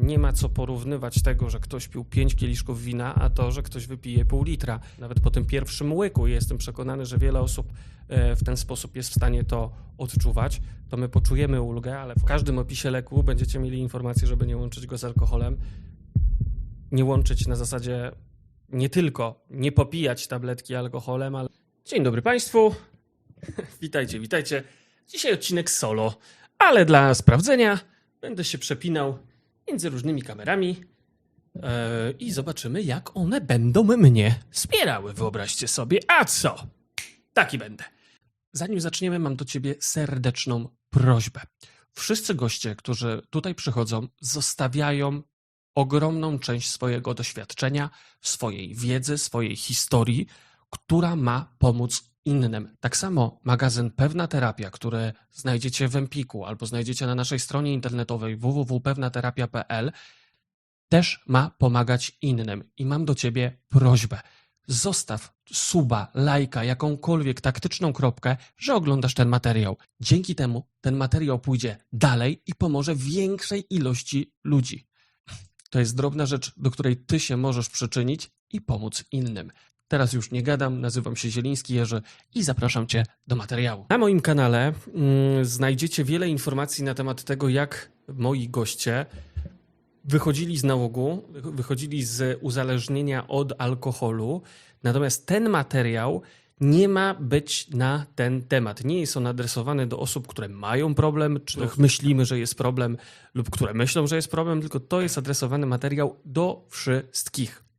Nie ma co porównywać tego, że ktoś pił 5 kieliszków wina, a to, że ktoś wypije pół litra. Nawet po tym pierwszym łyku jestem przekonany, że wiele osób e, w ten sposób jest w stanie to odczuwać. To my poczujemy ulgę, ale w każdym opisie leku będziecie mieli informację, żeby nie łączyć go z alkoholem. Nie łączyć na zasadzie nie tylko nie popijać tabletki alkoholem, ale. Dzień dobry Państwu. witajcie, witajcie. Dzisiaj odcinek solo, ale dla sprawdzenia będę się przepinał między różnymi kamerami e, i zobaczymy, jak one będą mnie wspierały. Wyobraźcie sobie, a co? Taki będę. Zanim zaczniemy, mam do Ciebie serdeczną prośbę. Wszyscy goście, którzy tutaj przychodzą, zostawiają ogromną część swojego doświadczenia, swojej wiedzy, swojej historii, która ma pomóc innym. Tak samo magazyn Pewna Terapia, który znajdziecie w Empiku albo znajdziecie na naszej stronie internetowej www.pewnaterapia.pl, też ma pomagać innym. I mam do ciebie prośbę. Zostaw suba, lajka, jakąkolwiek taktyczną kropkę, że oglądasz ten materiał. Dzięki temu ten materiał pójdzie dalej i pomoże większej ilości ludzi. To jest drobna rzecz, do której ty się możesz przyczynić i pomóc innym. Teraz już nie gadam, nazywam się Zieliński Jerzy i zapraszam Cię do materiału. Na moim kanale mm, znajdziecie wiele informacji na temat tego, jak moi goście wychodzili z nałogu, wychodzili z uzależnienia od alkoholu. Natomiast ten materiał nie ma być na ten temat. Nie jest on adresowany do osób, które mają problem, czy myślimy, że jest problem, lub które myślą, że jest problem, tylko to jest adresowany materiał do wszystkich.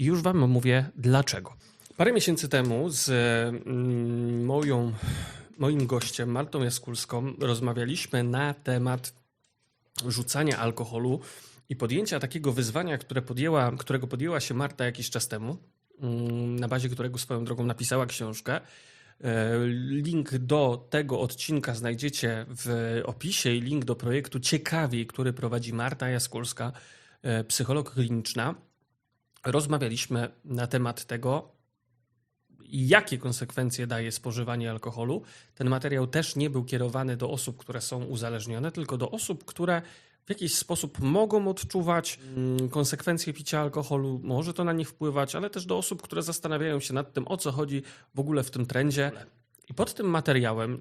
I już Wam mówię dlaczego. Parę miesięcy temu z mm, moją, moim gościem, Martą Jaskulską, rozmawialiśmy na temat rzucania alkoholu i podjęcia takiego wyzwania, które podjęła, którego podjęła się Marta jakiś czas temu, mm, na bazie którego swoją drogą napisała książkę. E, link do tego odcinka znajdziecie w opisie i link do projektu Ciekawiej, który prowadzi Marta Jaskulska, e, psycholog kliniczna rozmawialiśmy na temat tego, jakie konsekwencje daje spożywanie alkoholu. Ten materiał też nie był kierowany do osób, które są uzależnione, tylko do osób, które w jakiś sposób mogą odczuwać mm, konsekwencje picia alkoholu, może to na nich wpływać, ale też do osób, które zastanawiają się nad tym, o co chodzi w ogóle w tym trendzie. I pod tym materiałem,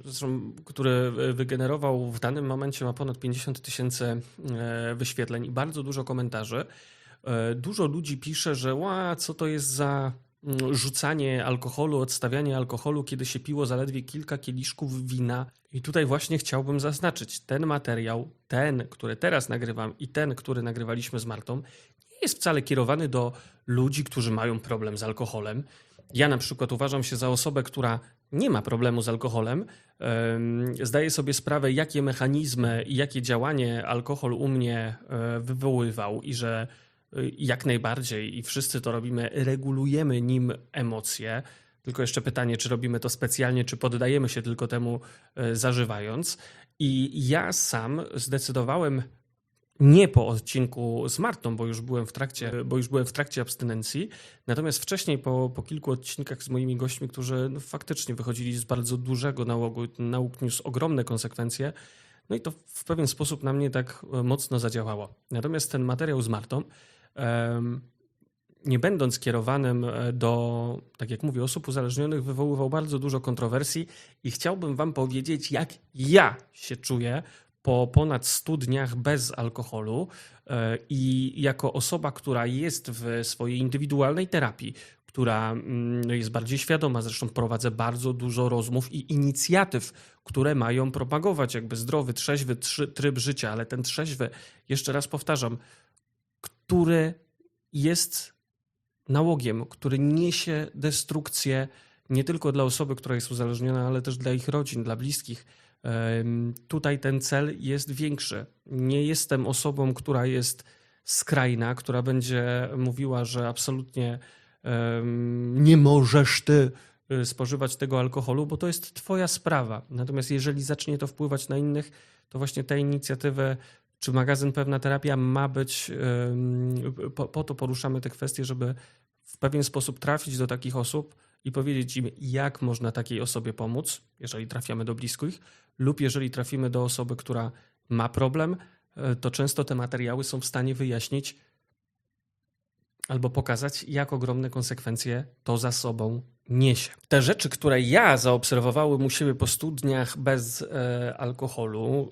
który wygenerował w danym momencie ma ponad 50 tysięcy e, wyświetleń i bardzo dużo komentarzy, E, dużo ludzi pisze, że ła, co to jest za mm, rzucanie alkoholu, odstawianie alkoholu, kiedy się piło zaledwie kilka kieliszków wina. I tutaj właśnie chciałbym zaznaczyć, ten materiał, ten, który teraz nagrywam i ten, który nagrywaliśmy z Martą, nie jest wcale kierowany do ludzi, którzy mają problem z alkoholem. Ja na przykład uważam się za osobę, która nie ma problemu z alkoholem, zdaję sobie sprawę, jakie mechanizmy i jakie działanie alkohol u mnie e, wywoływał i że jak najbardziej i wszyscy to robimy, regulujemy nim emocje. Tylko jeszcze pytanie, czy robimy to specjalnie, czy poddajemy się tylko temu e, zażywając. I ja sam zdecydowałem nie po odcinku z Martą, bo już byłem w trakcie, bo już byłem w trakcie abstynencji. Natomiast wcześniej, po, po kilku odcinkach z moimi gośćmi, którzy no, faktycznie wychodzili z bardzo dużego nałogu, nauk niósł ogromne konsekwencje. No i to w pewien sposób na mnie tak e, mocno zadziałało. Natomiast ten materiał z Martą nie będąc kierowanym e, do, tak jak mówię, osób uzależnionych, wywoływał bardzo dużo kontrowersji i chciałbym Wam powiedzieć, jak ja się czuję po ponad 100 dniach bez alkoholu e, i jako osoba, która jest w swojej indywidualnej terapii, która mm, jest bardziej świadoma, zresztą prowadzę bardzo dużo rozmów i inicjatyw, które mają propagować jakby zdrowy, trzeźwy tryb życia, ale ten trzeźwy, jeszcze raz powtarzam, który jest nałogiem, który niesie destrukcję nie tylko dla osoby, która jest uzależniona, ale też dla ich rodzin, dla bliskich. Tutaj ten cel jest większy. Nie jestem osobą, która jest skrajna, która będzie mówiła, że absolutnie nie możesz ty y, spożywać tego alkoholu, bo to jest Twoja sprawa. Natomiast jeżeli zacznie to wpływać na innych, to właśnie te inicjatywy czy magazyn Pewna Terapia ma być, po, po to poruszamy te kwestie, żeby w pewien sposób trafić do takich osób i powiedzieć im, jak można takiej osobie pomóc, jeżeli trafiamy do bliskich, lub jeżeli trafimy do osoby, która ma problem, e, to często te materiały są w stanie wyjaśnić albo pokazać, jak ogromne konsekwencje to za sobą niesie. Te rzeczy, które ja zaobserwowałem u siebie po studniach bez e, alkoholu,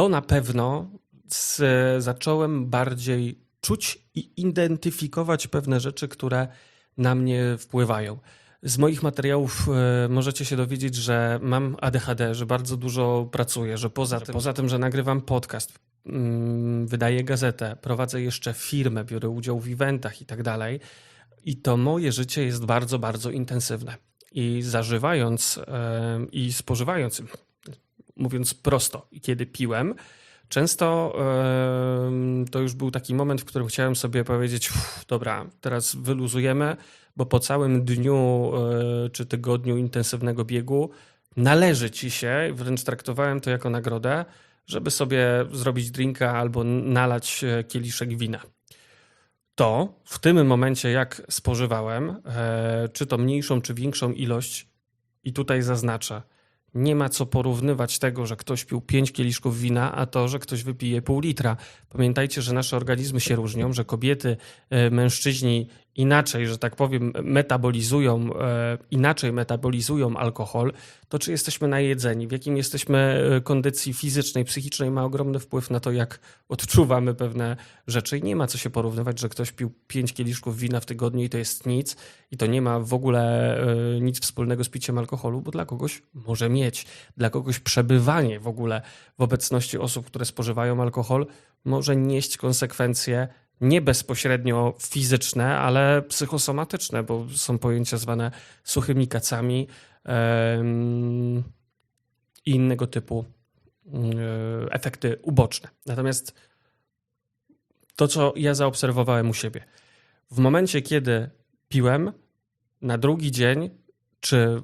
to na pewno z, zacząłem bardziej czuć i identyfikować pewne rzeczy, które na mnie wpływają. Z moich materiałów e, możecie się dowiedzieć, że mam ADHD, że bardzo dużo pracuję, że poza, tym, poza tym, że nagrywam podcast, mm, wydaję gazetę, prowadzę jeszcze firmę, biorę udział w eventach i tak dalej. I to moje życie jest bardzo, bardzo intensywne. I zażywając e, i spożywając, mówiąc prosto, kiedy piłem, Często to już był taki moment, w którym chciałem sobie powiedzieć: Dobra, teraz wyluzujemy, bo po całym dniu e, czy tygodniu intensywnego biegu należy ci się, wręcz traktowałem to jako nagrodę, żeby sobie zrobić drinka albo nalać e, kieliszek wina. To w tym momencie, jak spożywałem, e, czy to mniejszą, czy większą ilość, i tutaj zaznaczę, nie ma co porównywać tego, że ktoś pił 5 kieliszków wina, a to, że ktoś wypije pół litra. Pamiętajcie, że nasze organizmy się różnią, że kobiety, e, mężczyźni inaczej, że tak powiem, metabolizują, e, inaczej metabolizują alkohol, to czy jesteśmy najedzeni, w jakim jesteśmy e, kondycji fizycznej, psychicznej, ma ogromny wpływ na to, jak odczuwamy pewne rzeczy. I nie ma co się porównywać, że ktoś pił 5 kieliszków wina w tygodniu i to jest nic, i to nie ma w ogóle e, nic wspólnego z piciem alkoholu, bo dla kogoś może mieć. Dla kogoś przebywanie w ogóle w obecności osób, które spożywają alkohol, może nieść konsekwencje nie bezpośrednio fizyczne, ale psychosomatyczne, bo są pojęcia zwane suchymi kacami i innego typu e, efekty uboczne. Natomiast to, co ja zaobserwowałem u siebie, w momencie, kiedy piłem, na drugi dzień, czy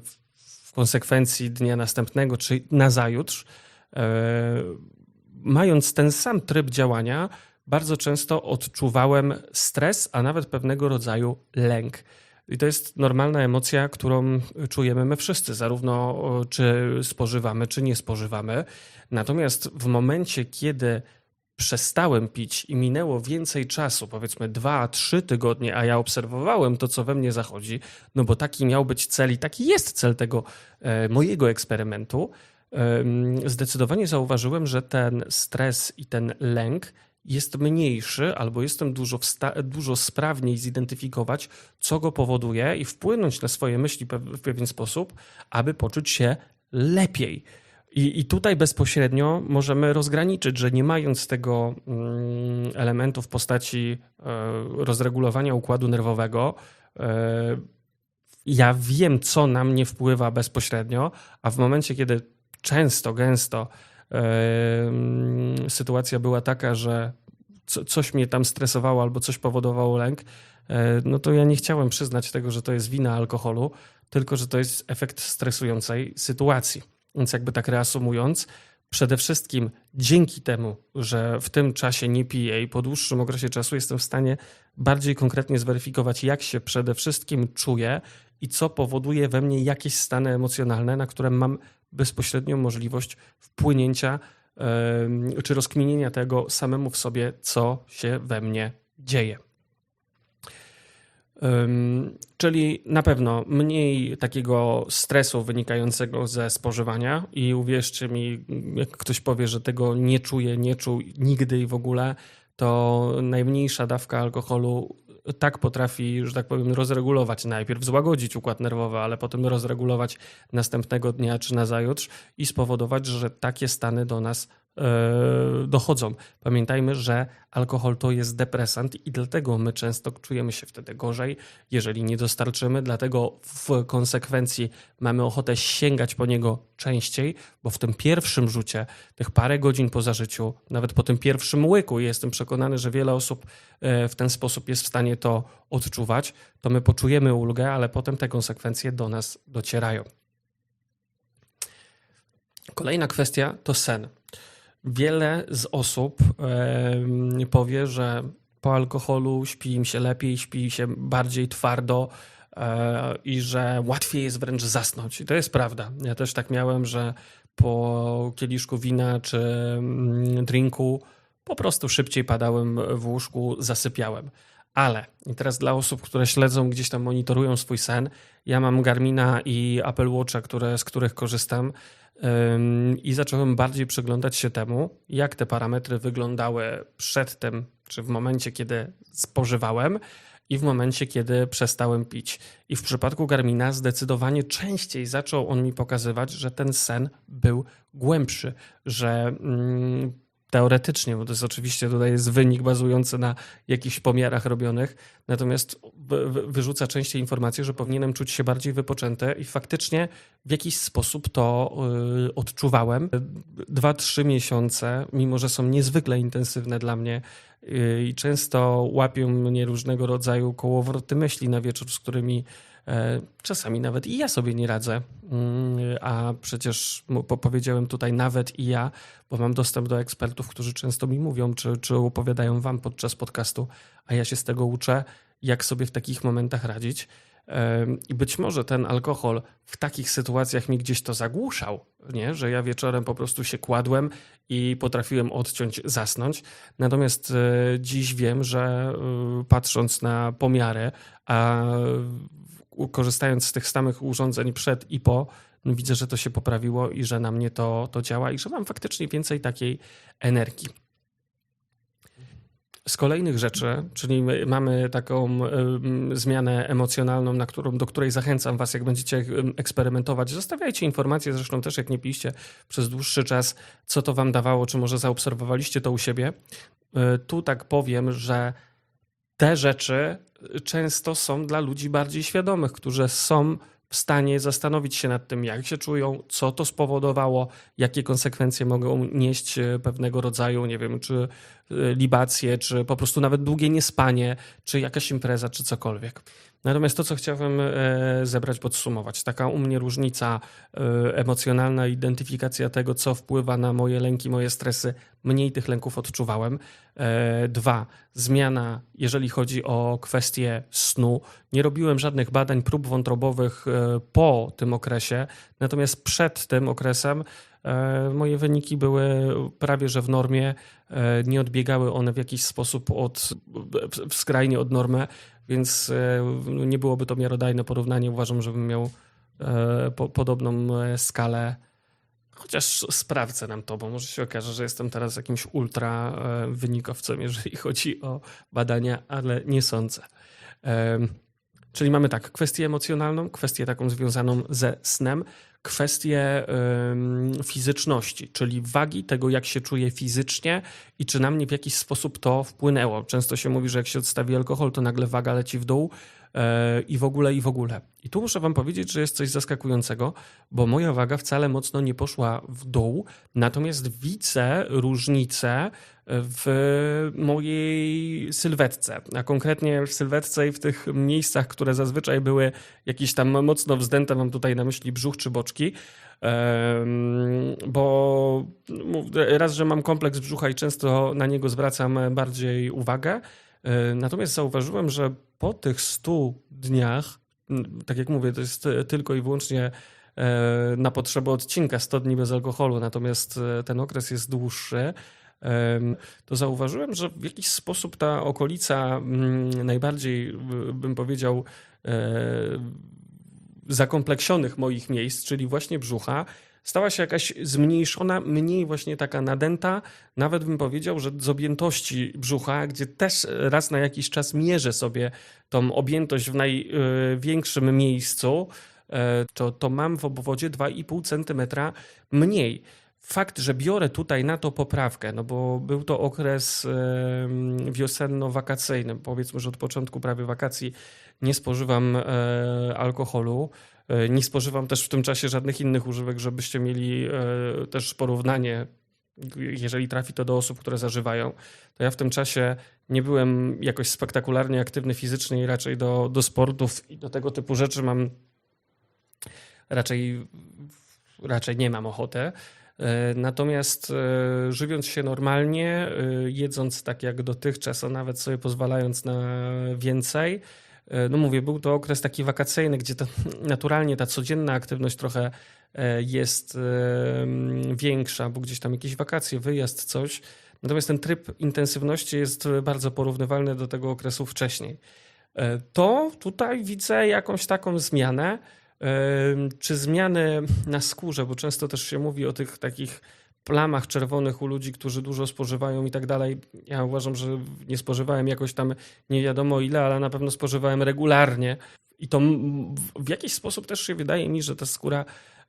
w konsekwencji dnia następnego, czy na zajutrz, e, mając ten sam tryb działania, bardzo często odczuwałem stres, a nawet pewnego rodzaju lęk. I to jest normalna emocja, którą czujemy my wszyscy, zarówno czy spożywamy, czy nie spożywamy. Natomiast w momencie, kiedy przestałem pić i minęło więcej czasu, powiedzmy dwa, trzy tygodnie, a ja obserwowałem to, co we mnie zachodzi, no bo taki miał być cel i taki jest cel tego e, mojego eksperymentu, zdecydowanie zauważyłem, że ten stres i ten lęk jest mniejszy, albo jestem dużo, dużo sprawniej zidentyfikować, co go powoduje i wpłynąć na swoje myśli w pewien sposób, aby poczuć się lepiej. I, I tutaj bezpośrednio możemy rozgraniczyć, że nie mając tego mm, elementu w postaci e, rozregulowania układu nerwowego, e, ja wiem, co na mnie wpływa bezpośrednio, a w momencie, kiedy często, gęsto sytuacja była taka, że coś mnie tam stresowało albo coś powodowało lęk, e, no to ja nie chciałem przyznać tego, że to jest wina alkoholu, tylko że to jest efekt stresującej sytuacji. Więc jakby tak reasumując, przede wszystkim dzięki temu, że w tym czasie nie piję i po dłuższym okresie czasu jestem w stanie bardziej konkretnie zweryfikować, jak się przede wszystkim czuję i co powoduje we mnie jakieś stany emocjonalne, na które mam bezpośrednią możliwość wpłynięcia czy rozkminienia tego samemu w sobie, co się we mnie dzieje. Czyli na pewno mniej takiego stresu wynikającego ze spożywania i uwierzcie mi, jak ktoś powie, że tego nie czuje, nie czuł nigdy i w ogóle, to najmniejsza dawka alkoholu tak potrafi, że tak powiem, rozregulować, najpierw złagodzić układ nerwowy, ale potem rozregulować następnego dnia czy na zajutrz i spowodować, że takie stany do nas dochodzą. Pamiętajmy, że alkohol to jest depresant i dlatego my często czujemy się wtedy gorzej, jeżeli nie dostarczymy, dlatego w konsekwencji mamy ochotę sięgać po niego częściej, bo w tym pierwszym rzucie, tych parę godzin po zażyciu, nawet po tym pierwszym łyku, jestem przekonany, że wiele osób e, w ten sposób jest w stanie to odczuwać, to my poczujemy ulgę, ale potem te konsekwencje do nas docierają. Kolejna kwestia to sen. Wiele z osób powie, że po alkoholu śpi im się lepiej, śpi się bardziej twardo e, i że łatwiej jest wręcz zasnąć. I to jest prawda. Ja też tak miałem, że po kieliszku wina czy mm, drinku po prostu szybciej padałem w łóżku, zasypiałem. Ale i teraz dla osób, które śledzą, gdzieś tam monitorują swój sen, ja mam Garmina i Apple Watcha, które, z których korzystam ym, i zacząłem bardziej przyglądać się temu, jak te parametry wyglądały przed tym, czy w momencie, kiedy spożywałem i w momencie, kiedy przestałem pić. I w przypadku Garmina zdecydowanie częściej zaczął on mi pokazywać, że ten sen był głębszy, że mm, teoretycznie, bo to jest oczywiście tutaj jest wynik bazujący na jakichś pomiarach robionych, natomiast wyrzuca częściej informację, że powinienem czuć się bardziej wypoczęty i faktycznie w jakiś sposób to y, odczuwałem. Dwa, trzy miesiące, mimo że są niezwykle intensywne dla mnie y, i często łapią mnie różnego rodzaju kołowroty myśli na wieczór, z którymi czasami nawet i ja sobie nie radzę, mm, a przecież powiedziałem tutaj nawet i ja, bo mam dostęp do ekspertów, którzy często mi mówią, czy, czy opowiadają wam podczas podcastu, a ja się z tego uczę, jak sobie w takich momentach radzić. E, I być może ten alkohol w takich sytuacjach mi gdzieś to zagłuszał, nie? że ja wieczorem po prostu się kładłem i potrafiłem odciąć, zasnąć. Natomiast e, dziś wiem, że patrząc na pomiary, a korzystając z tych samych urządzeń przed i po, no widzę, że to się poprawiło i że na mnie to, to działa i że mam faktycznie więcej takiej energii. Z kolejnych rzeczy, czyli mamy taką zmianę emocjonalną, na którą, do której zachęcam Was, jak będziecie eksperymentować. Zostawiajcie informacje, zresztą też jak nie piliście przez dłuższy czas, co to Wam dawało, czy może zaobserwowaliście to u siebie. Y, tu tak powiem, że te rzeczy często są dla ludzi bardziej świadomych, którzy są w stanie zastanowić się nad tym, jak się czują, co to spowodowało, jakie konsekwencje mogą nieść e, pewnego rodzaju, nie wiem, czy e, libacje, czy po prostu nawet długie niespanie, czy jakaś impreza, czy cokolwiek. Natomiast to, co chciałbym e, zebrać, podsumować, taka u mnie różnica emocjonalna, identyfikacja tego, co wpływa na moje lęki, moje stresy, mniej tych lęków odczuwałem. Dwa, zmiana, jeżeli chodzi o kwestię snu. Nie robiłem żadnych badań, prób wątrobowych po tym okresie, natomiast przed tym okresem e, moje wyniki były prawie że w normie, e, nie odbiegały one w jakiś sposób od, skrajnie od normy, więc e, nie byłoby to miarodajne porównanie. Uważam, żebym miał podobną skalę Chociaż sprawdzę nam to, bo może się okaże, że jestem teraz jakimś ultra wynikowcem, jeżeli chodzi o badania, ale nie sądzę. Czyli mamy tak, kwestię emocjonalną, kwestię taką związaną ze snem, kwestię fizyczności, czyli wagi tego, jak się czuję fizycznie i czy na mnie w jakiś sposób to wpłynęło. Często się mówi, że jak się odstawi alkohol, to nagle waga leci w dół i w ogóle, i w ogóle. I tu muszę Wam powiedzieć, że jest coś zaskakującego, bo moja waga wcale mocno nie poszła w dół, natomiast widzę różnicę w mojej sylwetce, a konkretnie w sylwetce i w tych miejscach, które zazwyczaj były jakieś tam mocno wzdęte, mam tutaj na myśli brzuch czy boczki, bo raz, że mam kompleks brzucha i często na niego zwracam bardziej uwagę, e, natomiast zauważyłem, że po tych 100 dniach, tak jak mówię, to jest tylko i wyłącznie e, na potrzeby odcinka 100 dni bez alkoholu, natomiast e, ten okres jest dłuższy, to zauważyłem, że w jakiś sposób ta okolica mm, najbardziej, bym powiedział, e, zakompleksionych moich miejsc, czyli właśnie brzucha, stała się jakaś zmniejszona, mniej właśnie taka nadęta, nawet bym powiedział, że z objętości brzucha, gdzie też raz na jakiś czas mierzę sobie tą objętość w największym miejscu, e, to, to mam w obwodzie 2,5 cm mniej. Fakt, że biorę tutaj na to poprawkę, no bo był to okres wiosenno-wakacyjny, powiedzmy, że od początku prawie wakacji nie spożywam e, alkoholu. E, nie spożywam też w tym czasie żadnych innych używek, żebyście mieli e, też porównanie, jeżeli trafi to do osób, które zażywają. To ja w tym czasie nie byłem jakoś spektakularnie aktywny fizycznie i raczej do, do sportów i do tego typu rzeczy mam raczej, raczej nie mam ochotę. E, natomiast żywiąc się normalnie, jedząc tak jak dotychczas, a nawet sobie pozwalając na więcej, no mówię, był to okres taki wakacyjny, gdzie to, naturalnie ta codzienna aktywność trochę e, jest e, większa, bo gdzieś tam jakieś wakacje, wyjazd, coś. Natomiast ten tryb intensywności jest bardzo porównywalny do tego okresu wcześniej. E, To tutaj widzę jakąś taką zmianę. E, Czy zmiany na skórze, bo często też się mówi o tych takich plamach czerwonych u ludzi, którzy dużo spożywają i tak dalej. Ja uważam, że nie spożywałem jakoś tam nie wiadomo ile, ale na pewno spożywałem regularnie. I to w- jakiś sposób też się wydaje mi, że ta skóra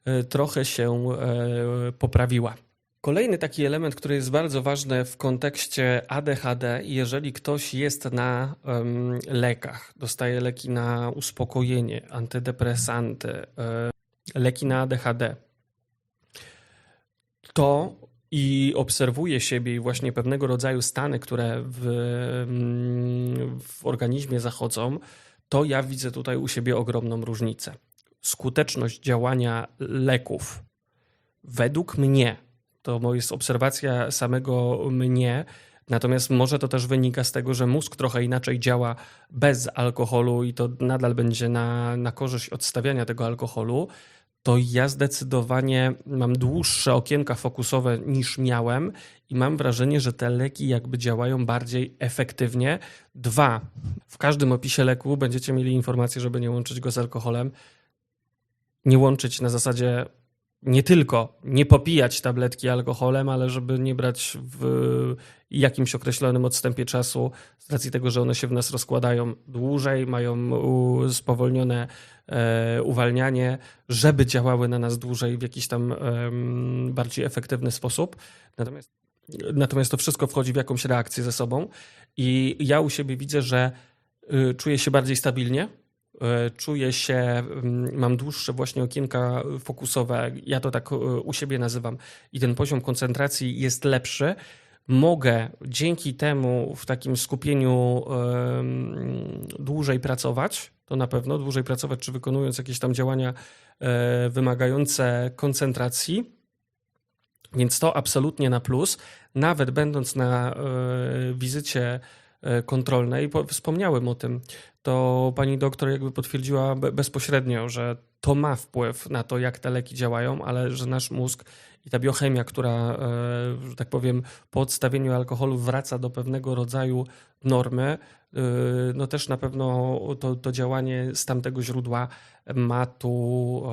e, trochę się e, poprawiła. Kolejny taki element, który jest bardzo ważny w kontekście ADHD, jeżeli ktoś jest na lekach, dostaje leki na uspokojenie, antydepresanty, e, leki na ADHD, to i obserwuje siebie i właśnie pewnego rodzaju stany, które w, mm, w organizmie zachodzą, to ja widzę tutaj u siebie ogromną różnicę. Skuteczność działania leków według mnie, to jest obserwacja samego mnie, natomiast może to też wynika z tego, że mózg trochę inaczej działa bez alkoholu i to nadal będzie na, na korzyść odstawiania tego alkoholu, to ja zdecydowanie mam dłuższe okienka fokusowe niż miałem i mam wrażenie, że te leki jakby działają bardziej efektywnie. Dwa, w każdym opisie leku będziecie mieli informację, żeby nie łączyć go z alkoholem. Nie łączyć na zasadzie nie tylko nie popijać tabletki alkoholem, ale żeby nie brać w jakimś określonym odstępie czasu, z racji tego, że one się w nas rozkładają dłużej, mają spowolnione e, uwalnianie, żeby działały na nas dłużej w jakiś tam bardziej efektywny sposób. Natomiast, natomiast to wszystko wchodzi w jakąś reakcję ze sobą i ja u siebie widzę, że y, czuję się bardziej stabilnie, Czuję się, mm, mam dłuższe właśnie okienka fokusowe, ja to tak e, u siebie nazywam, i ten poziom koncentracji jest lepszy. Mogę dzięki temu w takim skupieniu dłużej pracować, to na pewno, dłużej pracować, czy wykonując jakieś tam działania e, wymagające koncentracji. Więc to absolutnie na plus. Nawet będąc na e, wizycie e, kontrolnej, bo wspomniałem o tym, to pani doktor jakby potwierdziła be- bezpośrednio, że to ma wpływ na to, jak te leki działają, ale że nasz mózg i ta biochemia, która, e, że tak powiem, po odstawieniu alkoholu wraca do pewnego rodzaju normy, e, no też na pewno to, to działanie z tamtego źródła ma tu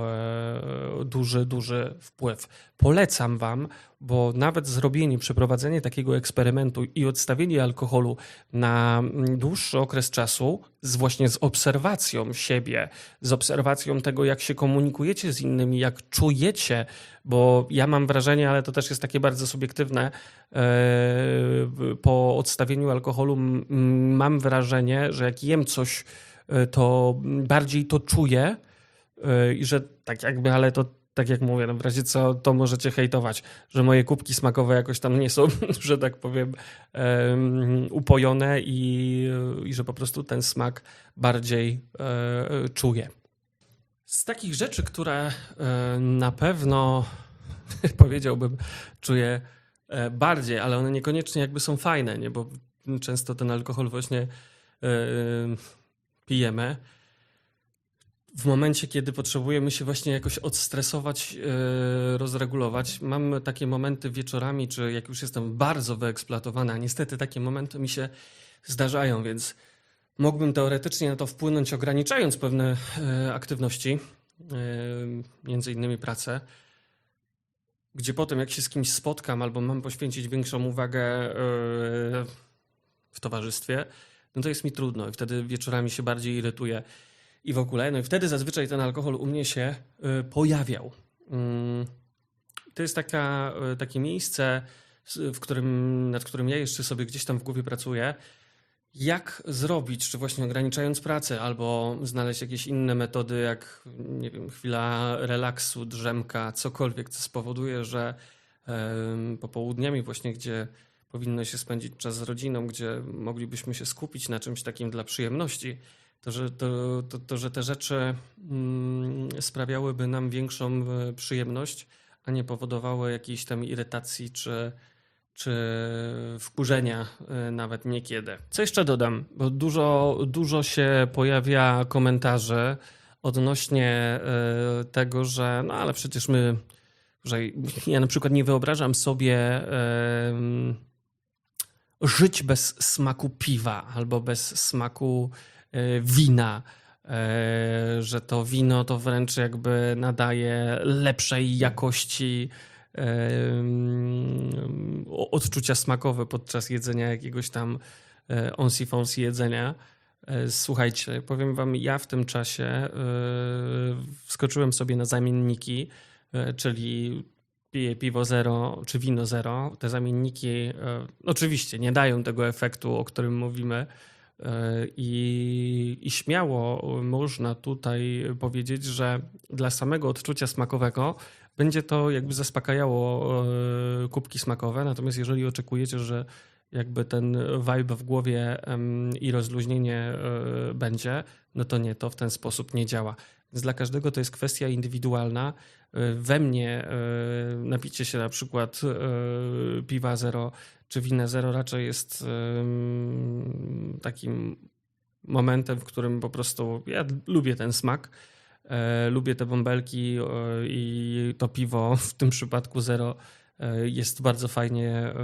e, duży, duży wpływ. Polecam Wam, bo nawet zrobienie, przeprowadzenie takiego eksperymentu i odstawienie alkoholu na mm, dłuższy okres czasu, z właśnie z obserwacją siebie, z obserwacją tego, jak się komunikujecie z innymi, jak czujecie, bo ja mam wrażenie, ale to też jest takie bardzo subiektywne, e, po odstawieniu alkoholu mam wrażenie, że jak jem coś, to bardziej to czuję e, i że tak jakby, ale to tak jak mówię, no w razie co, to możecie hejtować, że moje kubki smakowe jakoś tam nie są, że tak powiem, em, upojone i, i że po prostu ten smak bardziej e, czuję. Z takich rzeczy, które e, na pewno powiedziałbym, czuję e, bardziej, ale one niekoniecznie jakby są fajne, nie? bo często ten alkohol właśnie e, pijemy w momencie, kiedy potrzebujemy się właśnie jakoś odstresować, e, rozregulować. Mam takie momenty wieczorami, czy jak już jestem bardzo wyeksploatowany, a niestety takie momenty mi się zdarzają, więc mógłbym teoretycznie na to wpłynąć, ograniczając pewne e, aktywności, e, między innymi pracę, gdzie potem jak się z kimś spotkam albo mam poświęcić większą uwagę w towarzystwie, no to jest mi trudno i wtedy wieczorami się bardziej irytuję i w ogóle. No i wtedy zazwyczaj ten alkohol u mnie się y, pojawiał. Mm, To jest taka, y, takie miejsce, w którym, nad którym ja jeszcze sobie gdzieś tam w głowie pracuję. Jak zrobić, czy właśnie ograniczając pracę, albo znaleźć jakieś inne metody, jak nie wiem, chwila relaksu, drzemka, cokolwiek, co spowoduje, że popołudniami właśnie, gdzie powinno się spędzić czas z rodziną, gdzie moglibyśmy się skupić na czymś takim dla przyjemności, to, że, to, to, to, że te rzeczy mm, sprawiałyby nam większą e, przyjemność, a nie powodowały jakiejś tam irytacji czy, czy wkurzenia y, nawet niekiedy. Co jeszcze dodam? Bo dużo, dużo się pojawia komentarzy odnośnie y, tego, że no ale przecież my, że ja na przykład nie wyobrażam sobie żyć bez smaku piwa albo bez smaku wina że to wino to wręcz jakby nadaje lepszej jakości odczucia smakowe podczas jedzenia jakiegoś tam e, onsi fonsi jedzenia. E, słuchajcie, powiem wam, ja w tym czasie e, wskoczyłem sobie na zamienniki, czyli piję piwo zero czy wino zero. Te zamienniki oczywiście nie dają tego efektu, o którym mówimy. I, I śmiało można tutaj powiedzieć, że dla samego odczucia smakowego będzie to jakby zaspokajało e, kubki smakowe, natomiast jeżeli oczekujecie, że jakby ten vibe w głowie i rozluźnienie e, będzie, no to nie, to w ten sposób nie działa. Więc dla każdego to jest kwestia indywidualna. E, we mnie napicie się na przykład piwa zero czy wina zero raczej jest takim momentem, w którym po prostu ja lubię ten smak E, lubię te bąbelki e, i to piwo, w tym przypadku zero, e, jest bardzo fajnie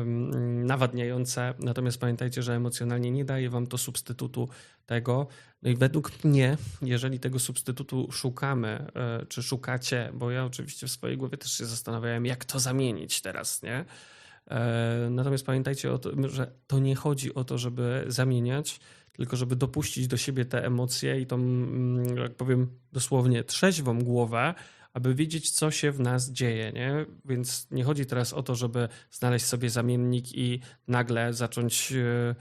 nawadniające. Natomiast pamiętajcie, że emocjonalnie nie daje wam to substytutu tego. No i według mnie, jeżeli tego substytutu szukamy, czy szukacie, bo ja oczywiście w swojej głowie też się zastanawiałem, jak to zamienić teraz, nie? Natomiast pamiętajcie o tym, że to nie chodzi o to, żeby zamieniać, tylko żeby dopuścić do siebie te emocje i tą, mm, jak powiem dosłownie, trzeźwą głowę, aby wiedzieć, co się w nas dzieje. Nie? Więc nie chodzi teraz o to, żeby znaleźć sobie zamiennik i nagle zacząć e,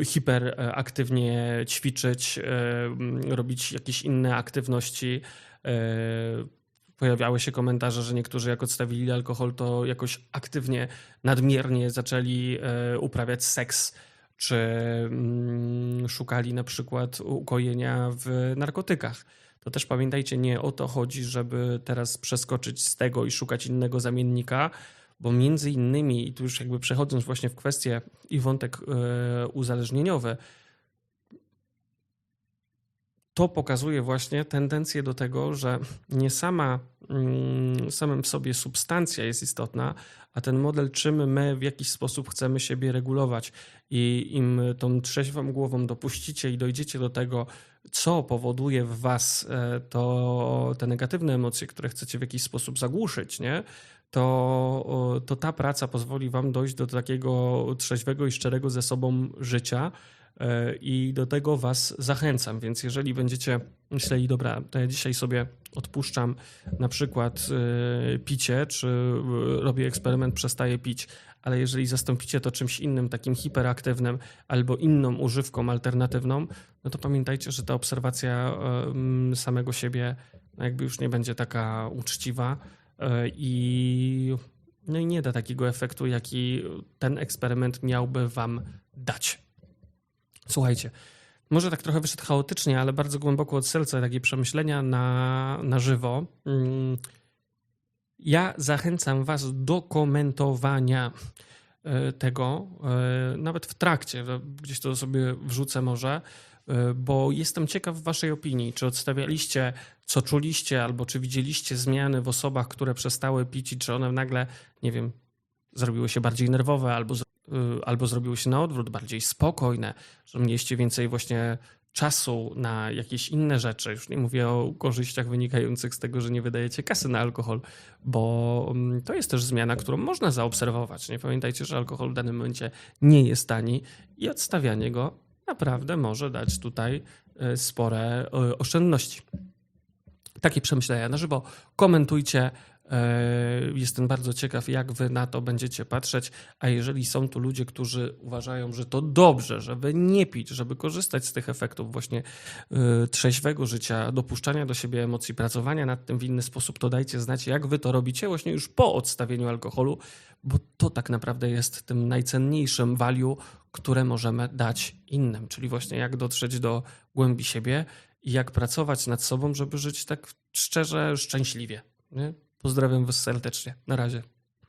e, hiperaktywnie ćwiczyć, e, robić jakieś inne aktywności. Pojawiały się komentarze, że niektórzy jak odstawili alkohol, to jakoś aktywnie, nadmiernie zaczęli uprawiać seks czy mm, szukali na przykład ukojenia w narkotykach. To też pamiętajcie, nie o to chodzi, żeby teraz przeskoczyć z tego i szukać innego zamiennika, bo między innymi, i tu już jakby przechodząc właśnie w kwestię i wątek yy, uzależnieniowy, to pokazuje właśnie tendencję do tego, że nie sama samym w sobie substancja jest istotna, a ten model, czym my w jakiś sposób chcemy siebie regulować. I im tą trzeźwą głową dopuścicie i dojdziecie do tego, co powoduje w was e, to te negatywne emocje, które chcecie w jakiś sposób zagłuszyć, nie? To, to ta praca pozwoli wam dojść do takiego trzeźwego i szczerego ze sobą życia, i do tego Was zachęcam. Więc jeżeli będziecie myśleli, dobra, to ja dzisiaj sobie odpuszczam na przykład e, picie, czy e, robię eksperyment, przestaję pić, ale jeżeli zastąpicie to czymś innym, takim hiperaktywnym albo inną używką alternatywną, no to pamiętajcie, że ta obserwacja samego siebie no jakby już nie będzie taka uczciwa i, no i nie da takiego efektu, jaki ten eksperyment miałby Wam dać. Słuchajcie, może tak trochę wyszedł chaotycznie, ale bardzo głęboko od serca takie przemyślenia na, na żywo. Mm, ja zachęcam Was do komentowania e, tego, e, nawet w trakcie, gdzieś to sobie wrzucę może, e, bo jestem ciekaw Waszej opinii. Czy odstawialiście, co czuliście, albo czy widzieliście zmiany w osobach, które przestały pić czy one nagle, nie wiem, zrobiły się bardziej nerwowe albo albo zrobiły się na odwrót, bardziej spokojne, że mieliście więcej właśnie czasu na jakieś inne rzeczy. Już nie mówię o korzyściach wynikających z tego, że nie wydajecie kasy na alkohol, bo mm, to jest też zmiana, którą można zaobserwować. Nie pamiętajcie, że alkohol w danym momencie nie jest tani i odstawianie go naprawdę może dać tutaj y, spore y, oszczędności. Takie przemyślenia na żywo. Komentujcie, jestem bardzo ciekaw, jak wy na to będziecie patrzeć. A jeżeli są tu ludzie, którzy uważają, że to dobrze, żeby nie pić, żeby korzystać z tych efektów właśnie e, trzeźwego życia, dopuszczania do siebie emocji, pracowania nad tym w inny sposób, to dajcie znać, jak wy to robicie właśnie już po odstawieniu alkoholu, bo to tak naprawdę jest tym najcenniejszym value, które możemy dać innym, czyli właśnie jak dotrzeć do głębi siebie i jak pracować nad sobą, żeby żyć tak szczerze, szczęśliwie. Nie? Pozdrawiam Was serdecznie. Na razie.